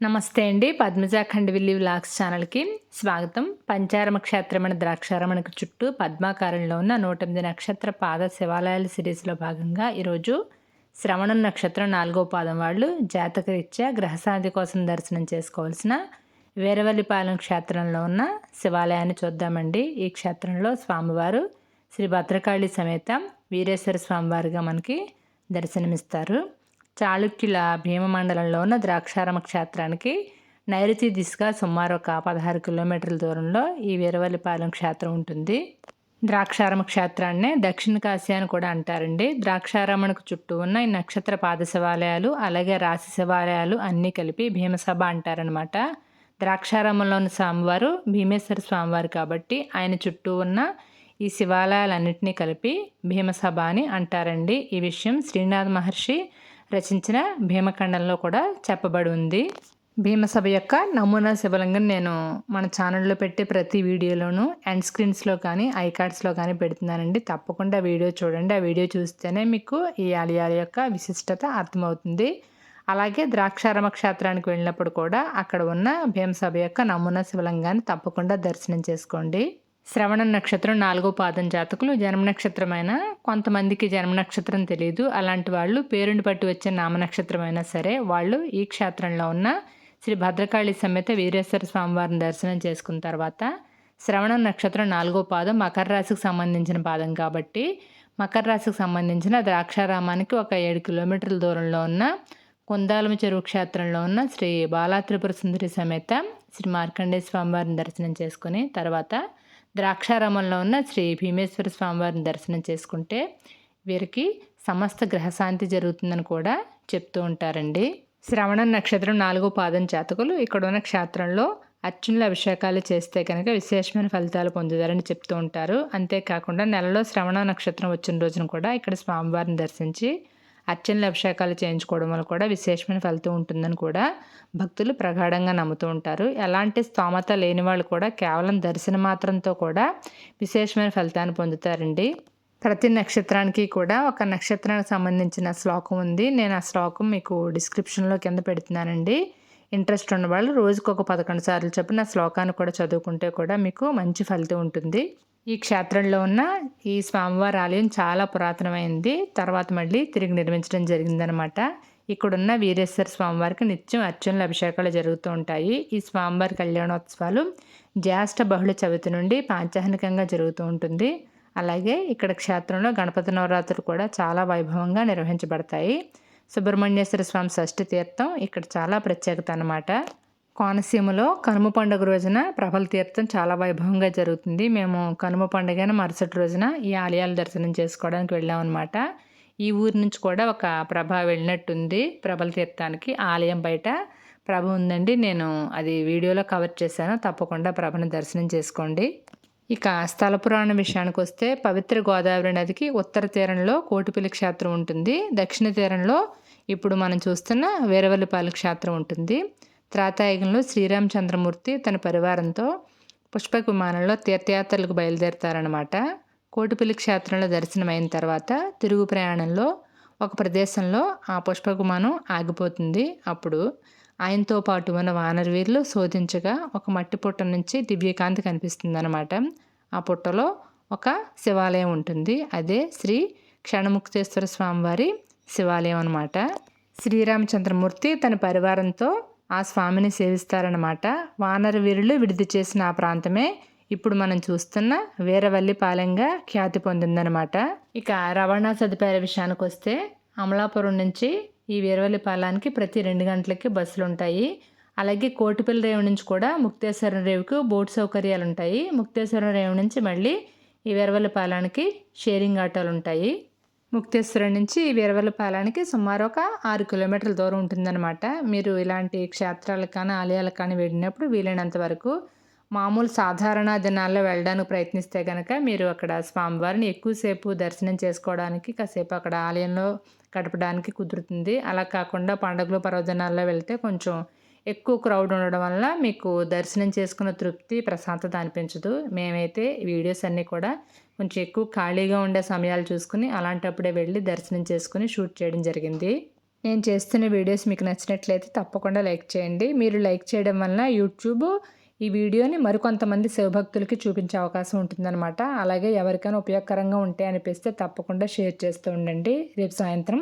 నమస్తే అండి. పద్మజ ఖండవిల్లి వ్లాగ్స్ ఛానల్కి స్వాగతం. పంచారమ క్షేత్రమైన ద్రాక్షారమణకు చుట్టూ పద్మాకారంలో ఉన్న నూట ఎనిమిది నక్షత్ర పాద శివాలయాల సిరీస్లో భాగంగా ఈరోజు శ్రవణం నక్షత్రం నాలుగో పాదం వాళ్ళు జాతకరీత్యా గ్రహశాంతి కోసం దర్శనం చేసుకోవాల్సిన వీరవల్లిపాలెం క్షేత్రంలో ఉన్న శివాలయాన్ని చూద్దామండి. ఈ క్షేత్రంలో స్వామివారు శ్రీ భద్రకాళి సమేత వీరేశ్వర స్వామివారిగా మనకి దర్శనమిస్తారు. చాళుక్యుల భీమమండలంలో ఉన్న ద్రాక్షారామ క్షేత్రానికి నైరుతి దిశగా సుమారు ఒక పదహారు కిలోమీటర్ల దూరంలో ఈ వీరవల్లిపాలెం క్షేత్రం ఉంటుంది. ద్రాక్షారామ క్షేత్రాన్నే దక్షిణ కాశీ అని కూడా అంటారండి. ద్రాక్షారామణకు చుట్టూ ఉన్న ఈ నక్షత్ర పాద శివాలయాలు అలాగే రాశి శివాలయాలు అన్నీ కలిపి భీమసభ అంటారనమాట ద్రాక్షారామంలోని స్వామివారు భీమేశ్వర స్వామివారు కాబట్టి ఆయన చుట్టూ ఉన్న ఈ శివాలయాలన్నింటినీ కలిపి భీమసభ అని అంటారండి. ఈ విషయం శ్రీనాథ్ మహర్షి రచించిన భీమఖండంలో కూడా చెప్పబడి ఉంది. భీమసభ యొక్క నమూనా శివలింగం నేను మన ఛానల్లో పెట్టే ప్రతి వీడియోలోనూ ఎండ్ స్క్రీన్స్లో కానీ ఐకార్డ్స్లో కానీ పెడుతున్నానండి. తప్పకుండా వీడియో చూడండి. ఆ వీడియో చూస్తేనే మీకు ఈ ఆలయాల యొక్క విశిష్టత అర్థమవుతుంది. అలాగే ద్రాక్షారామ క్షేత్రానికి వెళ్ళినప్పుడు కూడా అక్కడ ఉన్న భీమసభ యొక్క నమూనా శివలింగాన్ని తప్పకుండా దర్శనం చేసుకోండి. శ్రవణ నక్షత్రం నాలుగో పాదం జాతకులు. జన్మ నక్షత్రమైన కొంతమందికి జన్మ నక్షత్రం తెలియదు అలాంటి వాళ్ళు పేరుని పట్టి వచ్చే నామ నక్షత్రం అయినా సరే వాళ్ళు ఈ క్షేత్రంలో ఉన్న శ్రీ భద్రకాళి సమేత వీరేశ్వర స్వామివారిని దర్శనం చేసుకున్న తర్వాత శ్రవణ నక్షత్రం నాలుగో పాదం మకర రాశికి సంబంధించిన పాదం కాబట్టి మకర రాశికి సంబంధించిన ద్రాక్షారామానికి ఒక ఏడు కిలోమీటర్ల దూరంలో ఉన్న కుందాలమ చెరువు క్షేత్రంలో ఉన్న శ్రీ బాలాత్రిపుర సుందరి సమేత శ్రీ మార్కండేయ స్వామివారిని దర్శనం చేసుకుని తర్వాత ద్రాక్షారామంలో ఉన్న శ్రీ భీమేశ్వర స్వామివారిని దర్శనం చేసుకుంటే వీరికి సమస్త గ్రహశాంతి జరుగుతుందని కూడా చెప్తూ ఉంటారండి. శ్రవణ నక్షత్రం నాలుగో పాదం జాతకులు ఇక్కడ ఉన్న క్షేత్రంలో అర్చునుల అభిషేకాలు చేస్తే కనుక విశేషమైన ఫలితాలు పొందుతారని చెప్తూ ఉంటారు. అంతేకాకుండా నెలలో శ్రవణ నక్షత్రం వచ్చిన రోజున కూడా ఇక్కడ స్వామివారిని దర్శించి అర్చనలు అభిషేకాలు చేయించుకోవడం వల్ల కూడా విశేషమైన ఫలితం ఉంటుందని కూడా భక్తులు ప్రగాఢంగా నమ్ముతూ ఉంటారు. ఎలాంటి స్తోమత లేని వాళ్ళు కూడా కేవలం దర్శన మాత్రంతో కూడా విశేషమైన ఫలితాన్ని పొందుతారండి. ప్రతి నక్షత్రానికి కూడా ఒక నక్షత్రానికి సంబంధించిన శ్లోకం ఉంది. నేను ఆ శ్లోకం మీకు డిస్క్రిప్షన్లో కింద పెడుతున్నానండి. ఇంట్రెస్ట్ ఉన్న వాళ్ళు రోజుకు ఒక పదకొండు సార్లు చొప్పున శ్లోకాన్ని కూడా చదువుకుంటే కూడా మీకు మంచి ఫలితం ఉంటుంది. ఈ క్షేత్రంలో ఉన్న ఈ స్వామివారి ఆలయం చాలా పురాతనమైంది. తర్వాత మళ్ళీ తిరిగి నిర్మించడం జరిగిందనమాట. ఇక్కడున్న వీరేశ్వర స్వామివారికి నిత్యం అర్చనలు అభిషేకాలు జరుగుతూ ఉంటాయి. ఈ స్వామివారి కళ్యాణోత్సవాలు జ్యేష్ఠ బహుళ చవితి నుండి పాంచాహనికంగా జరుగుతూ ఉంటుంది. అలాగే ఇక్కడ క్షేత్రంలో గణపతి నవరాత్రులు కూడా చాలా వైభవంగా నిర్వహించబడతాయి. సుబ్రహ్మణ్యేశ్వర స్వామి షష్ఠి తీర్థం ఇక్కడ చాలా ప్రత్యేకత అనమాట కోనసీమలో కనుమ పండుగ రోజున ప్రభల తీర్థం చాలా వైభవంగా జరుగుతుంది. మేము కనుమ పండుగన మరుసటి రోజున ఈ ఆలయాలు దర్శనం చేసుకోవడానికి వెళ్ళామన్నమాట. ఈ ఊరి నుంచి కూడా ఒక ప్రభ వెళ్ళినట్టుంది ప్రభల తీర్థానికి. ఆలయం బయట ప్రభ ఉందండి. నేను అది వీడియోలో కవర్ చేశాను. తప్పకుండా ప్రభను దర్శనం చేసుకోండి. ఇక స్థల పురాణ విషయానికి వస్తే పవిత్ర గోదావరి నదికి ఉత్తర తీరంలో కోటిపల్లి క్షేత్రం ఉంటుంది. దక్షిణ తీరంలో ఇప్పుడు మనం చూస్తున్న వీరవల్లిపాలి క్షేత్రం ఉంటుంది. త్రాతాయుగంలో శ్రీరామచంద్రమూర్తి తన పరివారంతో పుష్పక విమానంలో తీర్థయాత్రలకు బయలుదేరతారనమాట కోటిపల్లి క్షేత్రంలో దర్శనమైన తర్వాత తిరుగు ప్రయాణంలో ఒక ప్రదేశంలో ఆ పుష్పక విమానం ఆగిపోతుంది. అప్పుడు ఆయనతో పాటు ఉన్న వానరవీరులు శోధించగా ఒక మట్టి పుట్ట నుంచి దివ్యకాంతి కనిపిస్తుంది అనమాట ఆ పుట్టలో ఒక శివాలయం ఉంటుంది. అదే శ్రీ క్షణముక్తేశ్వర స్వామివారి శివాలయం అనమాట శ్రీరామచంద్రమూర్తి తన పరివారంతో ఆ స్వామిని సేవిస్తారనమాట వానర వీరులు విడిది చేసిన ఆ ప్రాంతమే ఇప్పుడు మనం చూస్తున్న వీరవల్లిపాలెంగా ఖ్యాతి పొందిందనమాట ఇక రవాణా సదుపాయాల విషయానికి వస్తే అమలాపురం నుంచి ఈ వీరవల్లిపాలెంకి ప్రతి రెండు గంటలకి బస్సులు ఉంటాయి అలాగే కోటిపల్లి రేవు నుంచి కూడా ముక్తేశ్వరం రేవుకు బోట్ సౌకర్యాలు ఉంటాయి ముక్తేశ్వరం రేవు నుంచి మళ్ళీ ఈ వీరవల్లిపాలెంకి షేరింగ్ ఆటోలు ఉంటాయి ముక్తేశ్వరం నుంచి వీరవల్లపాలెంకి సుమారు ఒక ఆరు కిలోమీటర్ల దూరం ఉంటుందన్నమాట. మీరు ఇలాంటి క్షేత్రాలకు కానీ ఆలయాలకు కానీ వెళ్ళినప్పుడు వీలైనంత వరకు మామూలు సాధారణ దినాల్లో వెళ్ళడానికి ప్రయత్నిస్తే కనుక మీరు అక్కడ స్వామివారిని ఎక్కువసేపు దర్శనం చేసుకోవడానికి కాసేపు అక్కడ ఆలయంలో గడపడానికి కుదురుతుంది. అలా కాకుండా పండుగలు పర్వదినాల్లో వెళ్తే కొంచెం ఎక్కువ క్రౌడ్ ఉండడం వల్ల మీకు దర్శనం చేసుకున్న తృప్తి ప్రశాంతత అనిపించదు. మేమైతే వీడియోస్ అన్నీ కూడా కొంచెం ఎక్కువ ఖాళీగా ఉండే సమయాలు చూసుకుని అలాంటప్పుడే వెళ్ళి దర్శనం చేసుకుని షూట్ చేయడం జరిగింది. నేను చేస్తున్న వీడియోస్ మీకు నచ్చినట్లయితే తప్పకుండా లైక్ చేయండి. మీరు లైక్ చేయడం వలన యూట్యూబ్ ఈ వీడియోని మరికొంతమంది శివభక్తులకి చూపించే అవకాశం ఉంటుందన్నమాట. అలాగే ఎవరికైనా ఉపయోగకరంగా ఉంటే అనిపిస్తే తప్పకుండా షేర్ చేస్తూ ఉండండి. రేపు సాయంత్రం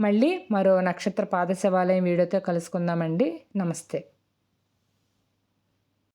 మళ్ళీ మరో నక్షత్ర పాద శివాలయం వీడియోతో కలుసుకుందామండి. నమస్తే.